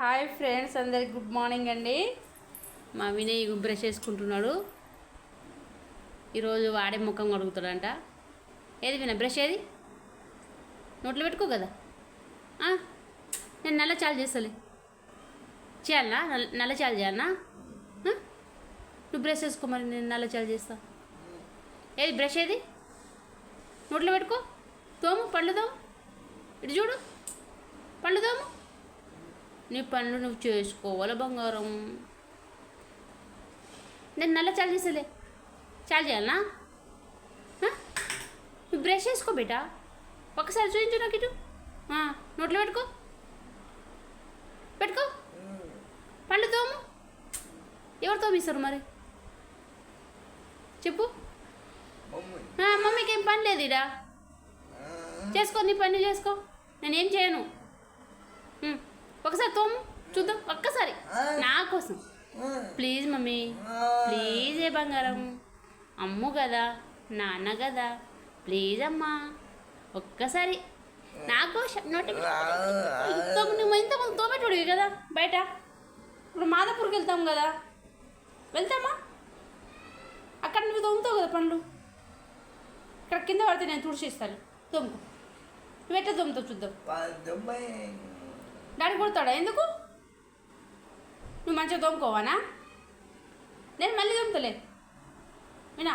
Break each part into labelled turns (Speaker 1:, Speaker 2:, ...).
Speaker 1: Hi friends అందరికి good morning అండి. మా వినయ్ బ్రష్ చేసుకుంటున్నాడు. ఈరోజు వాడే ముఖం కడుగుతాడంట. ఏది విన బ్రష్ ఏది? నోట్లో పెట్టుకో కదా. నేను నల్ల చాలు చేస్తాలే. చేయాలనా నల్ల- చాలు చేయాలనా నువ్వు బ్రష్ చేసుకో మరి నేను నల్ల చాలు చేస్తా. ఏది బ్రష్ ఏది? నోట్లో పెట్టుకో. తోము పళ్ళు తోము. ఇటు చూడు. పళ్ళు తోము. నీ పనులు నువ్వు చేసుకోవాలి బంగారం? నేను నల్ల చాలు చేసేలే చాలు చేయాలనా? నువ్వు బ్రష్ చేసుకో బేటా ఒకసారి చూపించు నాకు ఇటు. నోట్లో పెట్టుకో. పెట్టుకో. పళ్ళు తోము. ఎవరు తోమిస్తారు మరి? చెప్పు. మమ్మీకి ఏం పని లేదు ఇడా. చేసుకో నీ పని చేసుకో. నేనేం చేయను. ఒకసారి తోము చూద్దాం ఒక్కసారి. నా కోసం. ప్లీజ్ మమ్మీ ప్లీజ్ ఏ బంగారం. అమ్ము కదా నాన్న కదా ప్లీజ్ అమ్మా. ఒక్కసారి. నా కోసం నోటి తోము నువ్వు ఇంతకుముందు తోమేటోడివి కదా బయట. ఇప్పుడు మాదాపూర్కి వెళ్తాం కదా. వెళ్తామా? అక్కడ నువ్వు తోముతావు కదా పండ్లు? ఇక్కడ కింద పడితే నేను తుడిచిస్తాను. తోముకో. నువ్వు ఎట్లా తోముతావు చూద్దాం. డాడీ కొడతాడా? ఎందుకు? నువ్వు మంచిగా తోముకోవానా? నేను మళ్ళీ తోముతలే. వినా?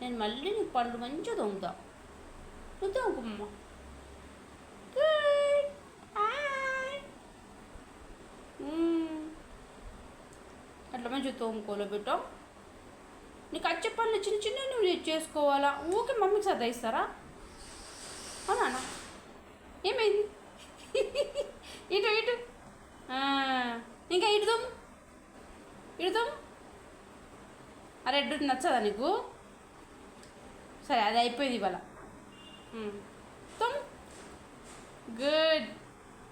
Speaker 1: నేను మళ్ళీ నీ పండ్లు మంచిగా తోముతా. నువ్వు తోముకోమ్మ. అట్లా మంచిగా తోముకోలే బిడ్డ. నీకు అచ్చే పనులు చిన్న చిన్న నువ్వు చేసుకోవాలా? ఊకే మమ్మీకి సదా ఇస్తారా అవునా ఏమైంది ఇటు ఇటు ఆ, ఇంకా ఇటు తోము ఇటు తోము రెడ్ నచ్చదా నీకు? సరే అది అయిపోయింది ఇవాళ. తోము. గుడ్.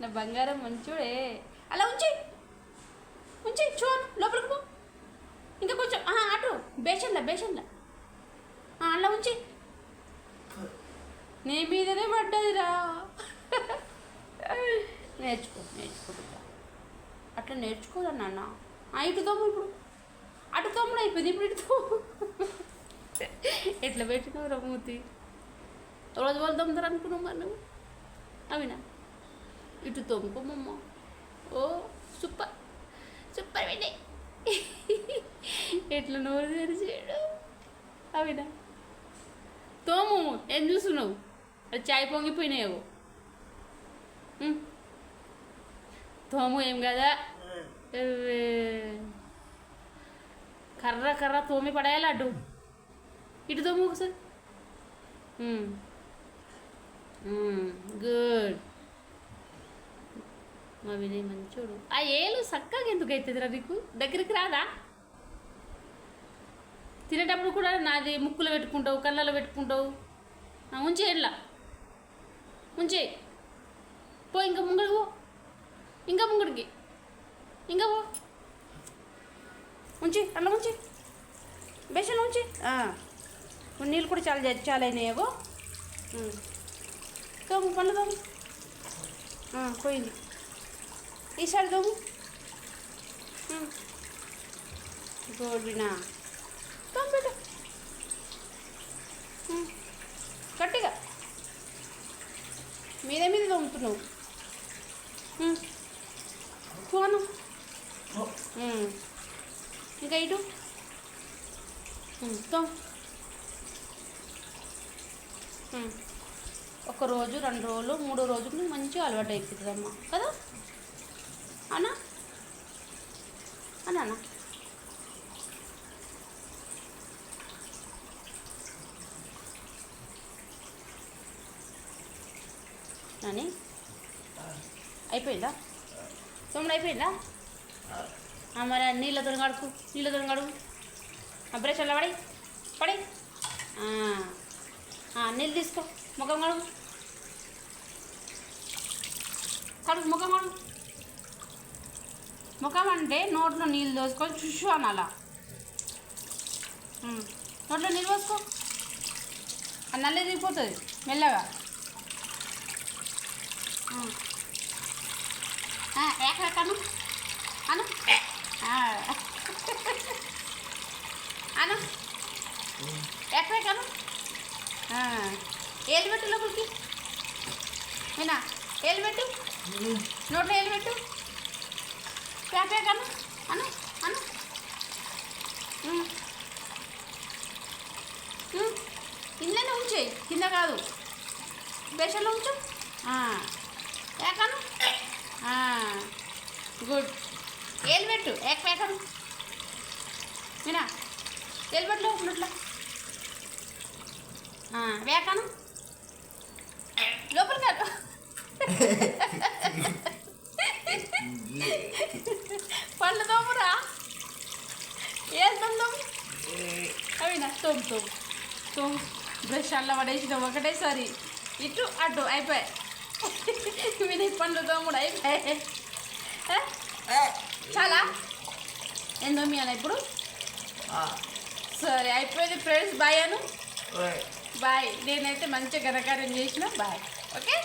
Speaker 1: నా బంగారం మంచోడే అలా ఉంచి. ఉంచి చూడు లోపలికి పో. ఇంకా కొంచెం ఆ, అటు. బేషన్లా బేషన్లా. అలా ఉంచి. నీ మీదనే పడ్డదిరా. నేర్చుకో నేర్చుకో అట్లా నేర్చుకోదా నాన్న. ఇటు తోము ఇప్పుడు. అటు తోముడు అయిపోయింది ఇప్పుడు ఇటు ఎట్లా పెట్టినావు రమూతి రోజు వాళ్ళు తోముతారు అనుకున్నావు మరి నువ్వు? అవినా? ఇటు తోముకోమమ్మ ఓ సూపర్. సూపర్ వినయ్ ఎట్లా నోరు తెరిచాడు అవినా? తోము ఏం చూస్తున్నావు? అది చాయ్ పొంగిపోయినాయేవో ఉమ్. తోము ఏం కదా. కర్ర కర్ర తోమి పడేయాలి అడ్డు ఇటు తోము ఒకసారి. గుడ్. మా వినయ్ మంచోడు ఆ ఏలు చక్కగా ఎందుకు అవుతుందిరా నీకు దగ్గరికి రాదా? తినేటప్పుడు కూడా నాది ముక్కులో పెట్టుకుంటావు కళ్ళలో పెట్టుకుంటావు. ఉంచే ఇట్లా ఉంచే. పో ఇంకా ముంగడికి పో. ఇంకా ముంగడికి. ఇంకా పో. ఉంచి అలా ఉంచి. బేషన్ ఉంచి. నీళ్ళు కూడా చాలా జ- చాలా అయినాయేగో తోము పళ్ళు తోము. పోయింది. ఈసారి తోము. గోడినా తోము పెట్టు. గట్టిగా. మీద మీద తోముతున్నావు. పోను. ఇంకా ఇటు ఒక రోజు రెండు రోజులు మూడో రోజులు నీకు మంచిగా అలవాటు అయిపోతుంది అమ్మ కదా అన్నా అన్నా అన్న అయిపోయిందా? తొమ్మిది అయిపోయిందా? మరి ఆ నీళ్ళతో కడుపు నీళ్ళతో కడుపు ఆ బ్రష్ అలా పడి పడి నీళ్ళు తీసుకో ముఖం కడుగు కడుగు ముఖం కడుగు ముఖం అంటే నోట్లో నీళ్ళు దోసుకొని చుషు అనాలా. నోట్లో నీళ్ళు పోసుకో. ఆ నల్ల తిరిగిపోతుంది మెల్లగా. ఎక్కడ ఆ, అను అను ఆ. అను ఎక్కడ పెట్టు లోపలికి ఏనా ఏళ్ళు పెట్టు నోట్లో ఏళ్ళు పెట్టు పేపే కాను అను అను ఉమ్. ఉంచే కింద కాదు బెషన్లో ఉంచు ఏకాను గుడ్ ఏలు పెట్టు. ఏక పేకను వినా ఏలు పెట్టు లోపల వేకను లోపల కాదు పళ్ళు తోమురా. ఏదో అవి అవినా తోము తోము. తోము. బ్రష్ అల్ల పడేసిన ఒకటేసారి. ఇటు అటు అయిపోయాయి. విని పండ్లు తోముడు అయిపోయాయి. చాలా. ఏం తోమియాలి ఇప్పుడు? సరే అయిపోయింది ఫ్రెండ్స్. బాయ్ అను. బాయ్ నేనైతే మంచిగా ఘనకార్యం చేసిన. Bye okay